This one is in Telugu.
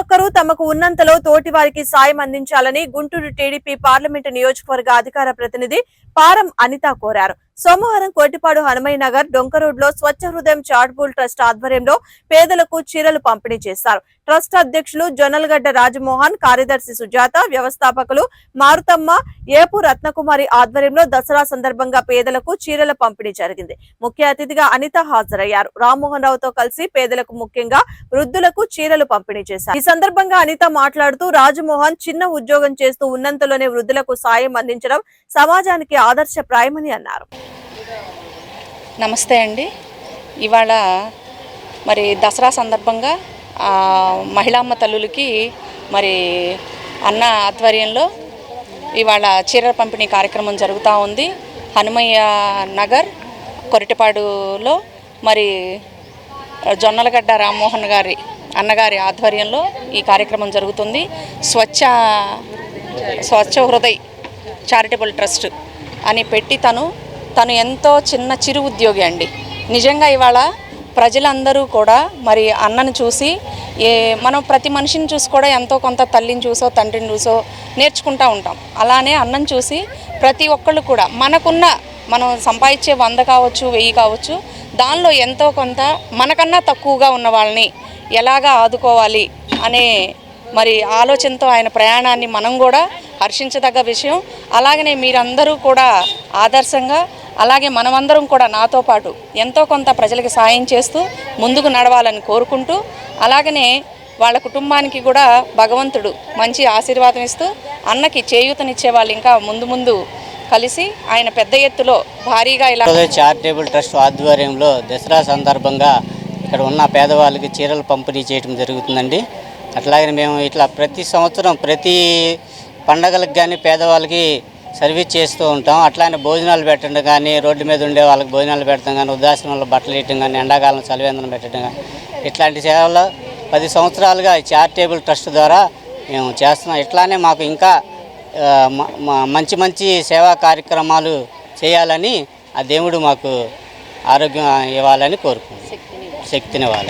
ఒక్కరూ తమకు ఉన్నంతలో తోటి వారికి సాయం అందించాలని గుంటూరు టీడీపీ పార్లమెంటు నియోజకవర్గ అధికార ప్రతినిధి పారం అనిత కోరారు. సోమవారం కోటిపాడు హనుమయ్య నగర్ డొంక రోడ్లో స్వచ్ఛ హృదయం చార్ట్బుల్ ట్రస్ట్ ఆధ్వర్యంలో పేదలకు చీరలు పంపిణీ చేశారు. ట్రస్ట్ అధ్యక్షులు జొన్నలగడ్డ రాజమోహన్ కార్యదర్శి సుజాత వ్యవస్థాపకులు మారుతమ్మ ఏపు రత్నకుమారి ఆధ్వర్యంలో దసరా సందర్భంగా పేదలకు చీరల పంపిణీ జరిగింది. ముఖ్య అతిథిగా అనిత హాజరయ్యారు. రామ్మోహన్ రావుతో కలిసి పేదలకు ముఖ్యంగా వృద్ధులకు చీరలు పంపిణీ చేశారు. ఈ సందర్భంగా అనిత మాట్లాడుతూ రాజమోహన్ చిన్న ఉద్యోగం చేస్తూ ఉన్నంతలోనే వృద్ధులకు సాయం అందించడం సమాజానికి ఆదర్శప్రాయమని అన్నారు. నమస్తే అండి. ఇవాళ మరి దసరా సందర్భంగా మహిళామ్మ తల్లులకి మరి అన్న ఆధ్వర్యంలో ఇవాళ చీరల పంపిణీ కార్యక్రమం జరుగుతూ ఉంది. హనుమయ్య నగర్ కొరటిపాడులో మరి జొన్నలగడ్డ రామ్మోహన్ గారి అన్నగారి ఆధ్వర్యంలో ఈ కార్యక్రమం జరుగుతుంది. స్వచ్ఛ స్వచ్ఛ హృదయ్ చారిటబుల్ ట్రస్ట్ అని పెట్టి తను తను ఎంతో చిన్న చిరు ఉద్యోగి అండి. నిజంగా ఇవాళ ప్రజలందరూ కూడా మరి అన్నను చూసి ఏ మనం ప్రతి మనిషిని చూసి కూడా ఎంతో కొంత తల్లిని చూసో తండ్రిని చూసో నేర్చుకుంటూ ఉంటాం. అలానే అన్నం చూసి ప్రతి ఒక్కళ్ళు కూడా మనకున్న మనం సంపాదించే వంద కావచ్చు వెయ్యి కావచ్చు దానిలో ఎంతో కొంత మనకన్నా తక్కువగా ఉన్న వాళ్ళని ఎలాగా ఆదుకోవాలి అనే మరి ఆలోచనతో ఆయన ప్రయాణాన్ని మనం కూడా హర్షించదగ్గ విషయం. అలాగనే మీరందరూ కూడా ఆదర్శంగా అలాగే మనమందరం కూడా నాతో పాటు ఎంతో కొంత ప్రజలకు సాయం చేస్తూ ముందుకు నడవాలని కోరుకుంటూ అలాగనే వాళ్ళ కుటుంబానికి కూడా భగవంతుడు మంచి ఆశీర్వాదం ఇస్తూ అన్నకి చేయూతనిచ్చే వాళ్ళు ఇంకా ముందు ముందు కలిసి ఆయన పెద్ద ఎత్తులో భారీగా ఇలా చారిటబుల్ ట్రస్ట్ ఆధ్వర్యంలో దసరా సందర్భంగా ఇక్కడ ఉన్న పేదవాళ్ళకి చీరలు పంపిణీ చేయడం జరుగుతుందండి. అట్లాగే మేము ఇట్లా ప్రతి సంవత్సరం ప్రతి పండగలకు కానీ పేదవాళ్ళకి సర్వీస్ చేస్తూ ఉంటాం. అట్లానే భోజనాలు పెట్టడం కానీ రోడ్డు మీద ఉండే వాళ్ళకి భోజనాలు పెట్టడం కానీ ఉదాసనంలో బట్టలు వేయటం కానీ ఎండాకాలం చలివేందనం పెట్టడం కానీ ఇట్లాంటి సేవలు పది సంవత్సరాలుగా ఈ చారిటబుల్ ట్రస్ట్ ద్వారా మేము చేస్తున్నాం. ఇట్లానే మాకు ఇంకా మంచి మంచి సేవా కార్యక్రమాలు చేయాలని ఆ దేవుడు మాకు ఆరోగ్యం ఇవ్వాలని కోరుకుంటున్నాం. శక్తిని ఇవ్వాలి.